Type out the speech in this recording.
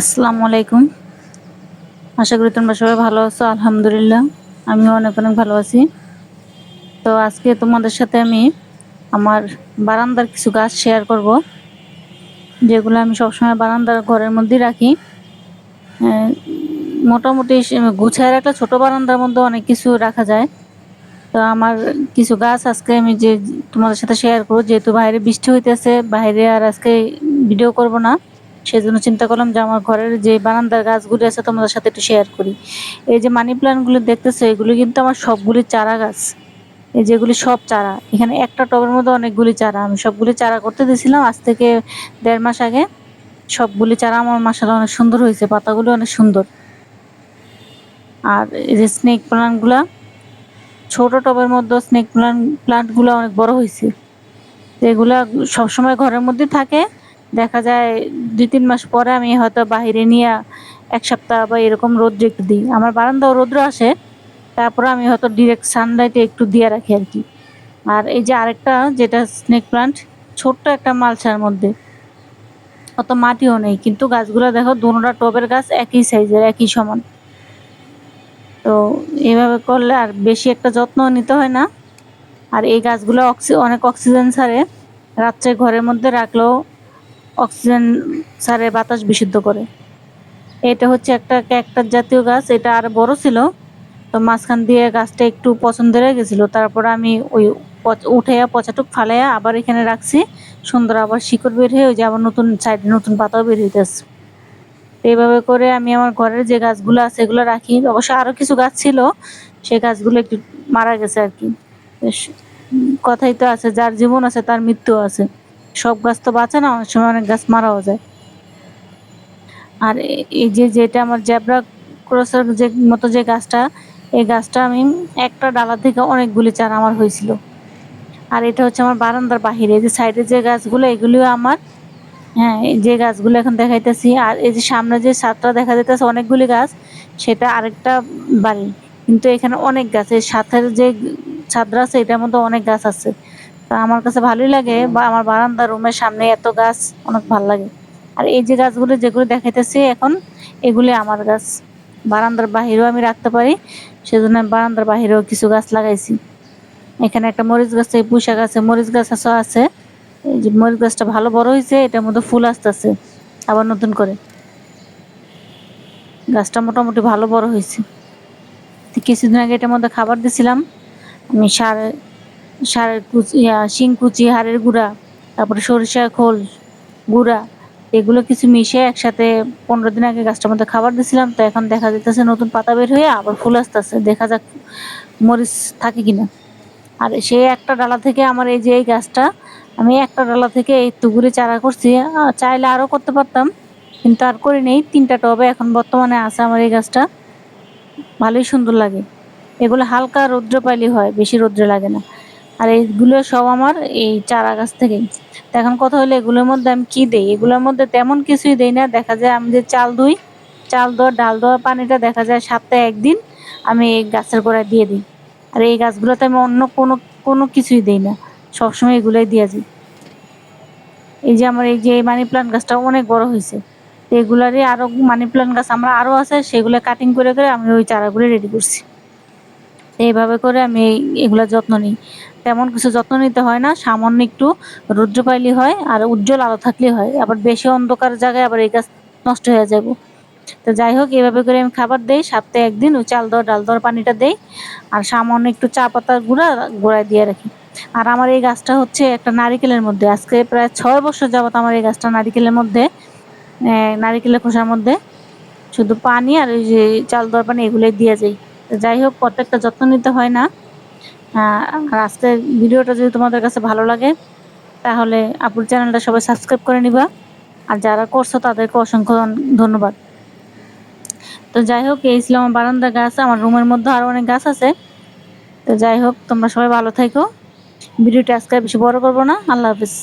আসসালামু আলাইকুম। আশা করি তোমরা সবাই ভালো আছো, আলহামদুলিল্লাহ। আমিও অনেক অনেক ভালো আছি। তো আজকে তোমাদের সাথে আমি আমার বারান্দার কিছু গাছ শেয়ার করব, যেগুলো আমি সবসময় বারান্দার ঘরের মধ্যে রাখি। মোটামুটি গুছায় রাখলে ছোট বারান্দার মধ্যে অনেক কিছু রাখা যায়। তো আমার কিছু গাছ আজকে আমি যে তোমাদের সাথে শেয়ার করব, যেহেতু বাইরে বৃষ্টি হইতেছে, বাইরে আর আজকে ভিডিও করব না। সেজন্য চিন্তা করলাম যে আমার ঘরের যে বারান্দার গাছগুলি আছে তোমাদের সাথে একটু শেয়ার করি। এই যে মানি প্ল্যান্টগুলো দেখতেছো, এগুলো কিন্তু আমার সবগুলি চারা গাছ। এই যেগুলি সব চারা, এখানে একটা টবের মধ্যে অনেকগুলি চারা। আমি সবগুলি চারা করতে দিয়েছিলাম, আজ থেকে দেড় মাস আগে সবগুলি চারা আমার মাসালা অনেক সুন্দর হয়েছে, পাতাগুলো অনেক সুন্দর। আর এই যে স্নেক প্লান্টগুলা ছোট টবের মধ্যে স্নেক প্লান্ট প্লান্টগুলো অনেক বড় হয়েছে। এগুলা সবসময় ঘরের মধ্যে থাকে। দেখা যায় দুই, তিন মাস পরে আমি হয়তো বাহিরে নিয়ে এক সপ্তাহ বা এরকম রোদ্র একটু দিই। আমার বারান্দাও রৌদ্র আসে, তারপরে আমি হয়তো ডিরেক্ট সানলাইটে একটু দিয়ে রাখি আর কি। আর এই যে আরেকটা, যেটা স্নেক প্লান্ট ছোট্ট একটা মালসার মধ্যে। অত মাটিও নেই, কিন্তু গাছগুলো দেখো, দুটা টবের গাছ একই সাইজের একই সমান। তো এভাবে করলে আর বেশি একটা যত্ন নিতে হয় না। আর এই গাছগুলো অক্সি, অনেক অক্সিজেন ছাড়ে। রাত্রে ঘরের মধ্যে রাখলেও অক্সিজেন ছাড়ে বাতাস বিশুদ্ধ করে। এটা হচ্ছে একটা ক্যাকটাস জাতীয় গাছ, এটা আর বড় ছিল। তো মাঝখান দিয়ে গাছটা একটু পছন্দের হয়ে গেছিল। তারপর আমি ওই উঠাইয়া, পচাটুক ফালাইয়া আবার এখানে রাখছি। সুন্দর আবার শিকড় বের হয়ে ওই যে আবার নতুন সাইডে নতুন পাতাও বের হইতেছে। এইভাবে করে আমি আমার ঘরের যে গাছগুলো আছে এগুলো রাখি। অবশ্য আরও কিছু গাছ ছিল সেই গাছগুলো একটু মারা গেছে আর কি। কথাই তো আছে, যার জীবন আছে তার মৃত্যু আছে। সব গাছ তো বাঁচে না, অনেক সময় অনেক গাছ মারাও যায়। আর এই যে যেটা আমার জ্যাবরা ক্রসের যে মতো যে গাছটা, এই গাছটা আমি একটা ডালা থেকে অনেকগুলি চারা আমার হয়েছিল। আর এটা হচ্ছে আমার বারান্দার বাহিরে যে সাইডে যে গাছগুলো, এগুলিও আমার হ্যাঁ যে গাছগুলো এখন দেখাইতেছি। আর এই যে সামনে যে ছাদটা দেখা যাইতেছে অনেকগুলি গাছ, সেটা আরেকটা বাড়ি। কিন্তু এখানে অনেক গাছ, এই সাথের যে ছাদরা আছে, এটার মধ্যে অনেক গাছ আছে। তা আমার কাছে ভালোই লাগে। বা আমার বারান্দা রুমের সামনে এত গাছ, অনেক ভালো লাগে। আর এই যে গাছগুলো যেগুলো দেখাইতেছি এখন, এগুলি আমার গাছ। বারান্দার বাহিরেও আমি রাখতে পারি, সেজন্য আমি বারান্দার বাহিরেও কিছু গাছ লাগাইছি। এখানে একটা মরিচ গাছ এই পুঁশা গাছে মরিচ গাছ আছে আছে। এই যে মরিচ গাছটা ভালো বড় হয়েছে এটার মধ্যে ফুল আসতেছে, আবার নতুন করে। গাছটা মোটামুটি ভালো বড় হয়েছে কিছুদিন আগে এটার মধ্যে খাবার দিছিলাম, আমি সার সারের কুচি শিং কুচি, হাড়ের গুঁড়া, তারপরে সরিষা খোল গুঁড়া, এগুলো কিছু মিশিয়ে একসাথে পনেরো দিন আগে গাছটার মধ্যে খাবার দিছিলাম তো এখন দেখা যাইতেছে নতুন পাতা বের হয়ে আবার ফুল আসতেছে। দেখা যাক মরিচ থাকে কিনা। আর সেই একটা ডালা থেকে আমার এই যে এই গাছটা, আমি একটা ডালা থেকে এই তুগুলি চারা করছি। চাইলে আরও করতে পারতাম, কিন্তু আর করি নেই। তিনটা টবে এখন বর্তমানে আছে আমার এই গাছটা। ভালোই সুন্দর লাগে। এগুলো হালকা রৌদ্র পাইলে হয়, বেশি রৌদ্র লাগে না। আর এইগুলো সব আমার এই চারা গাছ থেকেই তো এখন কথা হলো এগুলোর মধ্যে আমি কি দেই? এগুলোর মধ্যে তেমন কিছুই দেই না। দেখা যায় আমি যে চাল ধুই, চাল দেওয়া ডাল দেওয়া পানিটা দেখা যায় সপ্তাহে একদিন আমি এই গাছের গোড়ায় দিয়ে দিই। আর এই গাছগুলোতে আমি অন্য কোনো কোনো কিছুই দিই না। সবসময় এগুলোই দিয়ে দিই। এই যে আমার এই যে এই মানি প্লান্ট গাছটা অনেক বড় হয়েছে। এগুলারই আরও মানি প্লান্ট গাছ আমরা আরও আছে, সেগুলো কাটিং করে করে আমি ওই চারাগুলো রেডি করছি। এইভাবে করে আমি এগুলা যত্ন নিই। তেমন কিছু যত্ন নিতে হয় না, সামান্য একটু রৌদ্র পাইলে হয় আর উজ্জ্বল আলো থাকলে হয়। আবার বেশি অন্ধকার জায়গায় আবার এই গাছ নষ্ট হয়ে যাব। তো যাই হোক, এভাবে করে আমি খাবার দেই, সপ্তাহে একদিন ওই চাল দর, ডাল দর, পানিটা দেই আর সামান্য একটু চা পাতার গুঁড়া গোড়ায় দিয়ে রাখি। আর আমার এই গাছটা হচ্ছে একটা নারিকেলের মধ্যে। আজকে প্রায় ছয় বছর যাবত আমার এই গাছটা নারিকেলের মধ্যে নারিকেলের খোসার মধ্যে। শুধু পানি আর ওই যে চাল দর পানি এগুলোই দিয়ে তো যাই হোক, প্রত্যেকটা যত্ন নিতে হয় না। আর আজকের ভিডিওটা যদি তোমাদের কাছে ভালো লাগে, তাহলে আপুর চ্যানেলটা সবাই সাবস্ক্রাইব করে নিবা। আর যারা করছ, তাদেরকে অসংখ্য ধন্যবাদ। তো যাই হোক, এই ছিল আমার বারান্দা গাছ। আমার রুমের মধ্যে আরও অনেক গাছ আছে। তো যাই হোক, তোমরা সবাই ভালো থাকো ভিডিওটা আজকে বেশি বড় করব না। আল্লাহ হাফিজ।